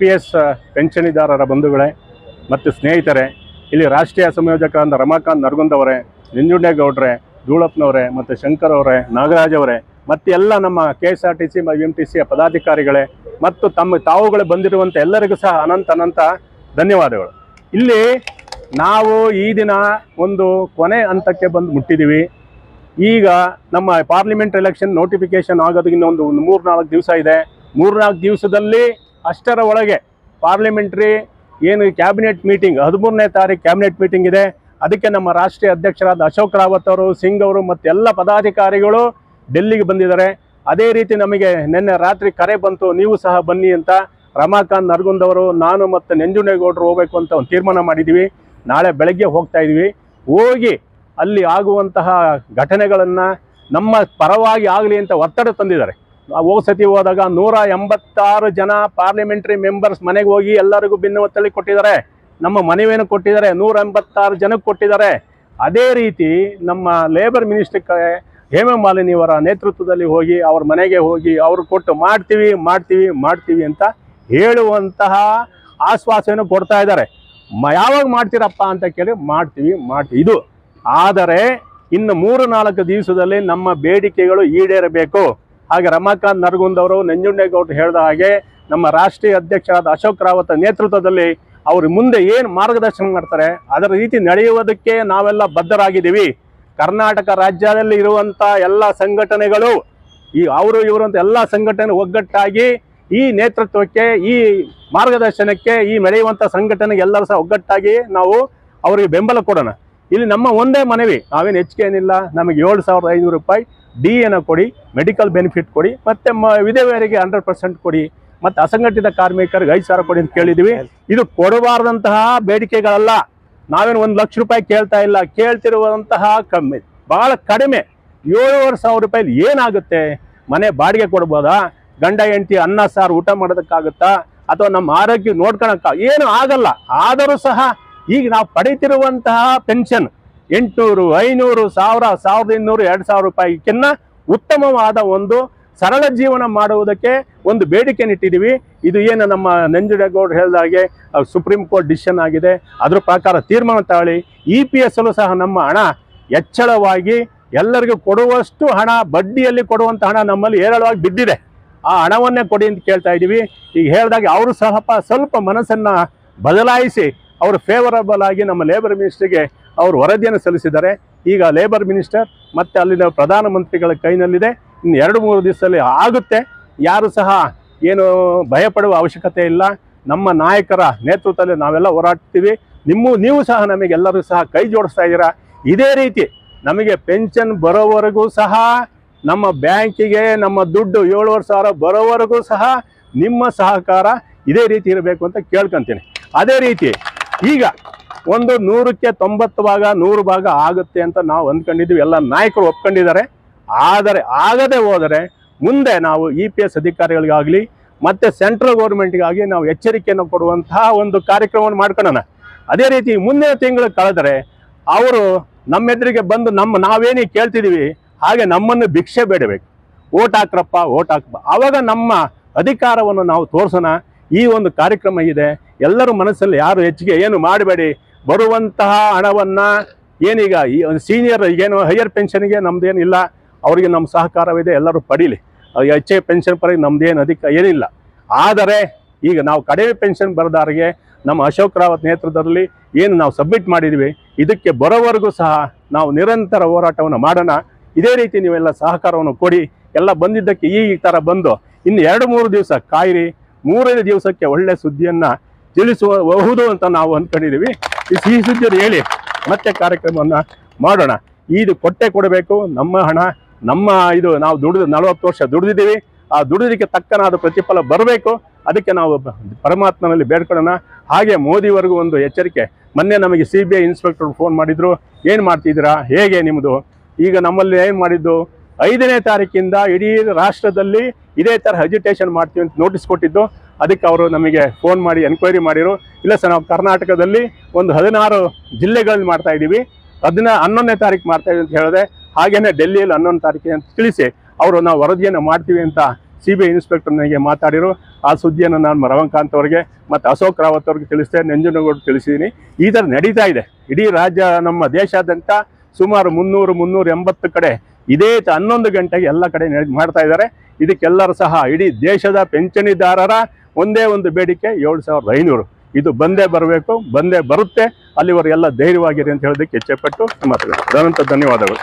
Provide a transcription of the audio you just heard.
P S ಪೆನ್ಷನಿದಾರರ ಬಂಧುಗಳೇ ಮತ್ತು ಸ್ನೇಹಿತರೆ, ಇಲ್ಲಿ ರಾಷ್ಟ್ರೀಯ ಸಂಯೋಜಕರಾದ ರಮಾಕಾಂತ್ ನರಗುಂದ್ ಅವರೇ ನಂಜುಂಡೇಗೌಡ್ರೆ ಧೂಳಪ್ಪನವರೇ ಮತ್ತು ಶಂಕರ್ ಅವರೇ, ನಾಗರಾಜ್ ಅವರೇ ಮತ್ತು ಎಲ್ಲ ನಮ್ಮ K S R T C M T ಸಿಯ ಪದಾಧಿಕಾರಿಗಳೇ ಮತ್ತು ತಮ್ಮ ತಾವುಗಳೇ ಬಂದಿರುವಂಥ ಎಲ್ಲರಿಗೂ ಸಹ ಅನಂತ ಅನಂತ ಧನ್ಯವಾದಗಳು. ಇಲ್ಲಿ ನಾವು ಈ ದಿನ ಒಂದು ಕೊನೆ ಹಂತಕ್ಕೆ ಬಂದು ಮುಟ್ಟಿದ್ದೀವಿ. ಈಗ ನಮ್ಮ ಪಾರ್ಲಿಮೆಂಟ್ ಎಲೆಕ್ಷನ್ ನೋಟಿಫಿಕೇಶನ್ ಆಗೋದಕ್ಕೆ ಒಂದು ಒಂದು ಮೂರು ನಾಲ್ಕು ದಿವಸ ಇದೆ. ಮೂರ್ನಾಲ್ಕು ದಿವಸದಲ್ಲಿ ಅಷ್ಟರ ಒಳಗೆ ಪಾರ್ಲಿಮೆಂಟ್ರಿ ಏನು ಕ್ಯಾಬಿನೆಟ್ ಮೀಟಿಂಗ್ ಹದಿಮೂರನೇ ತಾರೀಕು ಕ್ಯಾಬಿನೆಟ್ ಮೀಟಿಂಗ್ ಇದೆ. ಅದಕ್ಕೆ ನಮ್ಮ ರಾಷ್ಟ್ರೀಯ ಅಧ್ಯಕ್ಷರಾದ ಅಶೋಕ್ ರಾವತ್ ಅವರು, ಸಿಂಗ್ ಅವರು ಮತ್ತು ಎಲ್ಲ ಪದಾಧಿಕಾರಿಗಳು ಡೆಲ್ಲಿಗೆ ಬಂದಿದ್ದಾರೆ. ಅದೇ ರೀತಿ ನಮಗೆ ನಿನ್ನೆ ರಾತ್ರಿ ಕರೆ ಬಂತು, ನೀವು ಸಹ ಬನ್ನಿ ಅಂತ. ರಮಾಕಾಂತ್ ನರಗುಂದ್ ಅವರು, ನಾನು ಮತ್ತು ನಂಜುಂಡೇಗೌಡರು ಹೋಗಬೇಕು ಅಂತ ಒಂದು ತೀರ್ಮಾನ ಮಾಡಿದ್ದೀವಿ ನಾಳೆ ಬೆಳಗ್ಗೆ ಹೋಗ್ತಾ ಇದ್ದೀವಿ ಹೋಗಿ ಅಲ್ಲಿ ಆಗುವಂತಹ ಘಟನೆಗಳನ್ನು ನಮ್ಮ ಪರವಾಗಿ ಆಗಲಿ ಅಂತ ಒತ್ತಡ ತಂದಿದ್ದಾರೆ. ಹೋದ ಸತಿ ಹೋದಾಗ ನೂರ ಎಂಬತ್ತಾರು ಜನ ಪಾರ್ಲಿಮೆಂಟ್ರಿ ಮೆಂಬರ್ಸ್ ಮನೆಗೆ ಹೋಗಿ ಎಲ್ಲರಿಗೂ ಭಿನ್ನ ಒತ್ತಳಿ ಕೊಟ್ಟಿದ್ದಾರೆ. ನಮ್ಮ ಮನವಿಯನ್ನು ಕೊಟ್ಟಿದ್ದಾರೆ. ನೂರ ಎಂಬತ್ತಾರು ಜನಕ್ಕೆ ಕೊಟ್ಟಿದ್ದಾರೆ. ಅದೇ ರೀತಿ ನಮ್ಮ ಲೇಬರ್ ಮಿನಿಸ್ಟರ್ಗೆ ಅವರ ನೇತೃತ್ವದಲ್ಲಿ ಹೋಗಿ ಅವ್ರ ಮನೆಗೆ ಹೋಗಿ ಅವರು ಕೊಟ್ಟು ಮಾಡ್ತೀವಿ ಮಾಡ್ತೀವಿ ಮಾಡ್ತೀವಿ ಅಂತ ಹೇಳುವಂತಹ ಆಶ್ವಾಸನೆ ಕೊಡ್ತಾ ಇದ್ದಾರೆ. ಮ ಯಾವಾಗ ಮಾಡ್ತೀರಪ್ಪ ಅಂತ ಕೇಳಿ ಮಾಡ್ತೀವಿ ಮಾಡ್ತೀವಿ ಇದು. ಆದರೆ ಇನ್ನು ಮೂರು ನಾಲ್ಕು ದಿವಸದಲ್ಲಿ ನಮ್ಮ ಬೇಡಿಕೆಗಳು ಈಡೇರಬೇಕು. ಹಾಗೆ ರಮಾಕಾಂತ್ ನರಗುಂದ್ ಅವರು ನಂಜುಂಡೇಗೌಡರು ಹೇಳಿದ ಹಾಗೆ ನಮ್ಮ ರಾಷ್ಟ್ರೀಯ ಅಧ್ಯಕ್ಷರಾದ ಅಶೋಕ್ ರಾವತ್ ನೇತೃತ್ವದಲ್ಲಿ ಅವರು ಮುಂದೆ ಏನು ಮಾರ್ಗದರ್ಶನ ಮಾಡ್ತಾರೆ, ಅದರ ರೀತಿ ನಡೆಯುವುದಕ್ಕೆ ನಾವೆಲ್ಲ ಬದ್ಧರಾಗಿದ್ದೀವಿ. ಕರ್ನಾಟಕ ರಾಜ್ಯದಲ್ಲಿ ಇರುವಂಥ ಎಲ್ಲ ಸಂಘಟನೆಗಳು, ಈ ಅವರು ಇವರಂತ ಎಲ್ಲ ಸಂಘಟನೆ ಒಗ್ಗಟ್ಟಾಗಿ ಈ ನೇತೃತ್ವಕ್ಕೆ, ಈ ಮಾರ್ಗದರ್ಶನಕ್ಕೆ, ಈ ನಡೆಯುವಂಥ ಸಂಘಟನೆಗೆ ಎಲ್ಲರೂ ಸಹ ಒಗ್ಗಟ್ಟಾಗಿ ನಾವು ಅವರಿಗೆ ಬೆಂಬಲ ಕೊಡೋಣ. ಇಲ್ಲಿ ನಮ್ಮ ಒಂದೇ ಮನವಿ, ನಾವೇನು ಹೆಚ್ಚಿಗೆ ಏನಿಲ್ಲ, ನಮಗೆ ಏಳು ಸಾವಿರದ ಐನೂರು ರೂಪಾಯಿ ಡಿ ಎನ ಕೊಡಿ ಮೆಡಿಕಲ್ ಬೆನಿಫಿಟ್ ಕೊಡಿ, ಮತ್ತೆ ವಿಧವೆಯರಿಗೆ ಹಂಡ್ರೆಡ್ ಪರ್ಸೆಂಟ್ ಕೊಡಿ, ಮತ್ತೆ ಅಸಂಘಟಿತ ಕಾರ್ಮಿಕರಿಗೆ ಐದು ಸಾವಿರ ಕೊಡಿ ಅಂತ ಕೇಳಿದ್ದೀವಿ ಇದು ಕೊಡಬಾರ್ದಂತಹ ಬೇಡಿಕೆಗಳಲ್ಲ. ನಾವೇನು ಒಂದು ಲಕ್ಷ ರೂಪಾಯಿ ಕೇಳ್ತಾ ಇಲ್ಲ, ಕೇಳ್ತಿರುವಂತಹ ಕಮ್ಮಿ ಬಹಳ ಕಡಿಮೆ. ಏಳುವರೆ ಸಾವಿರ ರೂಪಾಯಿ ಏನಾಗುತ್ತೆ? ಮನೆ ಬಾಡಿಗೆ ಕೊಡ್ಬೋದಾ? ಗಂಡ, ಹೆಂಡತಿ, ಅನ್ನ, ಸಾರು ಊಟ ಮಾಡೋದಕ್ಕಾಗುತ್ತಾ? ಅಥವಾ ನಮ್ಮ ಆರೋಗ್ಯ ನೋಡ್ಕೊಳಕ್ಕ ಏನು ಆಗಲ್ಲ, ಆದರೂ ಸಹ ಈಗ ನಾವು ಪಡೀತಿರುವಂತಹ ಪೆನ್ಷನ್ ಎಂಟುನೂರು, ಐನೂರು, ಸಾವಿರ, ಸಾವಿರದ ಇನ್ನೂರು, ಎರಡು ಸಾವಿರ ರೂಪಾಯಿಗಿನ್ನ ಉತ್ತಮವಾದ ಒಂದು ಸರಳ ಜೀವನ ಮಾಡುವುದಕ್ಕೆ ಒಂದು ಬೇಡಿಕೆ ಇಟ್ಟಿದ್ದೀವಿ. ಇದು ಏನು ನಮ್ಮ ನಂಜುಡೇಗೌಡರು ಹೇಳಿದಾಗೆ ಸುಪ್ರೀಂ ಕೋರ್ಟ್ ಡಿಸಿಷನ್ ಆಗಿದೆ. ಅದ್ರ ಪ್ರಕಾರ ತೀರ್ಮಾನ ತಾಳಿ ಇ ಪಿ ಎಸ್ ಸಹ ನಮ್ಮ ಹಣ ಹೆಚ್ಚಳವಾಗಿ ಎಲ್ಲರಿಗೂ ಕೊಡುವಷ್ಟು ಹಣ, ಬಡ್ಡಿಯಲ್ಲಿ ಕೊಡುವಂಥ ಹಣ ನಮ್ಮಲ್ಲಿ ಹೇರಳವಾಗಿ ಬಿದ್ದಿದೆ. ಆ ಹಣವನ್ನೇ ಕೊಡಿ ಅಂತ ಕೇಳ್ತಾ ಇದ್ದೀವಿ. ಈಗ ಹೇಳಿದಾಗ ಅವರು ಸ್ವಲ್ಪ ಸ್ವಲ್ಪ ಮನಸ್ಸನ್ನು ಬದಲಾಯಿಸಿ ಅವರು ಫೇವರಬಲ್ ಆಗಿ ನಮ್ಮ ಲೇಬರ್ ಮಿನಿಸ್ಟ್ರಿಗೆ ಅವರು ವರದಿಯನ್ನು ಸಲ್ಲಿಸಿದ್ದಾರೆ. ಈಗ ಲೇಬರ್ ಮಿನಿಸ್ಟರ್ ಮತ್ತು ಅಲ್ಲಿನ ಪ್ರಧಾನಮಂತ್ರಿಗಳ ಕೈನಲ್ಲಿದೆ. ಇನ್ನು ಎರಡು ಮೂರು ದಿವಸದಲ್ಲಿ ಆಗುತ್ತೆ. ಯಾರು ಸಹ ಏನು ಭಯಪಡುವ ಅವಶ್ಯಕತೆ ಇಲ್ಲ. ನಮ್ಮ ನಾಯಕರ ನೇತೃತ್ವದಲ್ಲಿ ನಾವೆಲ್ಲ ಹೋರಾಡ್ತೀವಿ. ನಿಮ್ಮ, ನೀವು ಸಹ ನಮಗೆಲ್ಲರೂ ಸಹ ಕೈ ಜೋಡಿಸ್ತಾ ಇದ್ದೀರಾ? ಇದೇ ರೀತಿ ನಮಗೆ ಪೆನ್ಷನ್ ಬರೋವರೆಗೂ ಸಹ, ನಮ್ಮ ಬ್ಯಾಂಕಿಗೆ ನಮ್ಮ ದುಡ್ಡು ಏಳುವರೆ ಸಾವಿರ ಬರೋವರೆಗೂ ಸಹ ನಿಮ್ಮ ಸಹಕಾರ ಇದೇ ರೀತಿ ಇರಬೇಕು ಅಂತ ಕೇಳ್ಕೊಂತೀನಿ. ಅದೇ ರೀತಿ ಈಗ ಒಂದು ನೂರಕ್ಕೆ ತೊಂಬತ್ತು ಭಾಗ, ನೂರು ಭಾಗ ಆಗುತ್ತೆ ಅಂತ ನಾವು ಅಂದ್ಕೊಂಡಿದ್ದೀವಿ. ಎಲ್ಲ ನಾಯಕರು ಒಪ್ಕೊಂಡಿದ್ದಾರೆ. ಆದರೆ ಆಗದೆ ಹೋದರೆ ಮುಂದೆ ನಾವು ಇ ಪಿ ಎಸ್ ಅಧಿಕಾರಿಗಳಿಗಾಗಲಿ, ಮತ್ತು ಸೆಂಟ್ರಲ್ ಗೌರ್ಮೆಂಟ್ಗಾಗಿ ನಾವು ಎಚ್ಚರಿಕೆಯನ್ನು ಕೊಡುವಂತಹ ಒಂದು ಕಾರ್ಯಕ್ರಮವನ್ನು ಮಾಡ್ಕೊಳ್ಳೋಣ. ಅದೇ ರೀತಿ ಮುಂದಿನ ತಿಂಗಳು ಕಳೆದರೆ ಅವರು ನಮ್ಮೆದುರಿಗೆ ಬಂದು ನಮ್ಮ ನಾವೇನೇ ಕೇಳ್ತಿದ್ದೀವಿ, ಹಾಗೆ ನಮ್ಮನ್ನು ಭಿಕ್ಷೆ ಬೇಡಬೇಕು. ಓಟ್ ಹಾಕ್ರಪ್ಪ, ಓಟ್ ಹಾಕಪ್ಪ ಆವಾಗ ನಮ್ಮ ಅಧಿಕಾರವನ್ನು ನಾವು ತೋರಿಸೋಣ. ಈ ಒಂದು ಕಾರ್ಯಕ್ರಮ ಇದೆ. ಎಲ್ಲರ ಮನಸ್ಸಲ್ಲಿ ಯಾರು ಹೆಚ್ಚಿಗೆ ಏನು ಮಾಡಬೇಡಿ. ಬರುವಂತಹ ಹಣವನ್ನು ಏನೀಗ ಈ ಸೀನಿಯರ್ ಈಗೇನು ಹೈಯರ್ ಪೆನ್ಷನ್ಗೆ ಇಲ್ಲ. ಅವರಿಗೆ ನಮ್ಮ ಸಹಕಾರವಿದೆ, ಎಲ್ಲರೂ ಪಡೀಲಿ. ಎಚ್ ಎ ಪೆನ್ಷನ್ ಪರವಾಗಿ ನಮ್ಮದೇನು ಅಧಿಕ ಏನಿಲ್ಲ. ಆದರೆ ಈಗ ನಾವು ಕಡಿಮೆ ಪೆನ್ಷನ್ ಬರದಾರಿಗೆ ನಮ್ಮ ಅಶೋಕ್ ರಾವತ್ ನೇತೃತ್ವದಲ್ಲಿ ಏನು ನಾವು ಸಬ್ಮಿಟ್ ಮಾಡಿದ್ವಿ, ಇದಕ್ಕೆ ಬರೋವರೆಗೂ ಸಹ ನಾವು ನಿರಂತರ ಹೋರಾಟವನ್ನು ಮಾಡೋಣ. ಇದೇ ರೀತಿ ನೀವೆಲ್ಲ ಸಹಕಾರವನ್ನು ಕೊಡಿ. ಎಲ್ಲ ಬಂದಿದ್ದಕ್ಕೆ ಈ ಥರ ಬಂದು ಇನ್ನು ಎರಡು ಮೂರು ದಿವಸ ಕಾಯಿರಿ. ಮೂರನೇ ದಿವಸಕ್ಕೆ ಒಳ್ಳೆಯ ಸುದ್ದಿಯನ್ನು ತಿಳಿಸಬಹುದು ಅಂತ ನಾವು ಅಂದ್ಕೊಂಡಿದ್ದೀವಿ ಈ ಸಿಹಿ ಸುದ್ದಿಯನ್ನು ಹೇಳಿ, ಮತ್ತೆ ಕಾರ್ಯಕ್ರಮವನ್ನು ಮಾಡೋಣ. ಇದು ಕೊಟ್ಟೆ ಕೊಡಬೇಕು, ನಮ್ಮ ಹಣ, ನಮ್ಮ ಇದು ನಾವು ದುಡಿದು, ನಲವತ್ತು ವರ್ಷ ದುಡಿದಿದ್ದೀವಿ. ಆ ದುಡಿದಕ್ಕೆ ತಕ್ಕನಾದ ಪ್ರತಿಫಲ ಬರಬೇಕು. ಅದಕ್ಕೆ ನಾವು ಪರಮಾತ್ಮನಲ್ಲಿ ಬೇಡ್ಕೊಳ್ಳೋಣ. ಹಾಗೆ ಮೋದಿವರೆಗೂ ಒಂದು ಎಚ್ಚರಿಕೆ. ಮೊನ್ನೆ ನಮಗೆ C B I inspector phone ಮಾಡಿದ್ರು. ಏನು ಮಾಡ್ತಿದ್ದೀರಾ? ಹೇಗೆ ನಿಮ್ಮದು? ಈಗ ನಮ್ಮಲ್ಲಿ ಏನು ಮಾಡಿದ್ದು? ಐದನೇ ತಾರೀಕಿಂದ ಇಡೀ ರಾಷ್ಟ್ರದಲ್ಲಿ ಇದೇ ಥರ ಹೆಜಿಟೇಷನ್ ಮಾಡ್ತೀವಿ ಅಂತ ನೋಟಿಸ್ ಕೊಟ್ಟಿದ್ದು. ಅದಕ್ಕೆ ಅವರು ನಮಗೆ ಫೋನ್ ಮಾಡಿ ಎನ್ಕ್ವೈರಿ ಮಾಡಿರು. ಇಲ್ಲ ಸರ್, ನಾವು ಕರ್ನಾಟಕದಲ್ಲಿ ಒಂದು ಹದಿನಾರು ಜಿಲ್ಲೆಗಳಲ್ಲಿ ಮಾಡ್ತಾ ಇದ್ದೀವಿ. ಅದನ್ನ ಹನ್ನೊಂದನೇ ತಾರೀಕು ಮಾಡ್ತಾ ಅಂತ ಹೇಳಿದೆ. ಹಾಗೇನೆ ಡೆಲ್ಲಿಯಲ್ಲಿ ಹನ್ನೊಂದು ತಾರೀಕಿಗೆ ಅಂತ ತಿಳಿಸಿ ಅವರು ನಾವು ವರದಿಯನ್ನು ಮಾಡ್ತೀವಿ ಅಂತ ಸಿ ಬಿ ಐ ಇನ್ಸ್ಪೆಕ್ಟರ್ನಿಗೆ ಮಾತಾಡಿರು. ಆ ಸುದ್ದಿಯನ್ನು ನಾನು ರಮಕಾಂತ್ ಅವರಿಗೆ ಮತ್ತು ಅಶೋಕ್ ರಾವತ್ ಅವ್ರಿಗೆ ತಿಳಿಸಿದೆ ನಂಜನಗೌಡ ತಿಳಿಸಿದ್ದೀನಿ. ಈ ಥರ ನಡೀತಾ ಇದೆ. ಇಡೀ ರಾಜ್ಯ, ನಮ್ಮ ದೇಶಾದ್ಯಂತ ಸುಮಾರು ಮುನ್ನೂರು, ಮುನ್ನೂರ ಎಂಬತ್ತು ಕಡೆ ಇದೇ ಹನ್ನೊಂದು ಗಂಟೆಗೆ ಎಲ್ಲ ಕಡೆ ಮಾಡ್ತಾ ಇದ್ದಾರೆ. ಇದಕ್ಕೆಲ್ಲರೂ ಸಹ ಇಡೀ ದೇಶದ ಪಿಂಚಣಿದಾರರ ಒಂದೇ ಒಂದು ಬೇಡಿಕೆ ಏಳು ಸಾವಿರದ ಐನೂರು. ಇದು ಬಂದೇ ಬರಬೇಕು, ಬಂದೇ ಬರುತ್ತೆ. ಅಲ್ಲಿವರೆಲ್ಲ ಧೈರ್ಯವಾಗಿರಿ ಅಂತ ಹೇಳೋದಕ್ಕೆ ಇಚ್ಛೆಪಟ್ಟು ಅದರಂತ ಧನ್ಯವಾದಗಳು.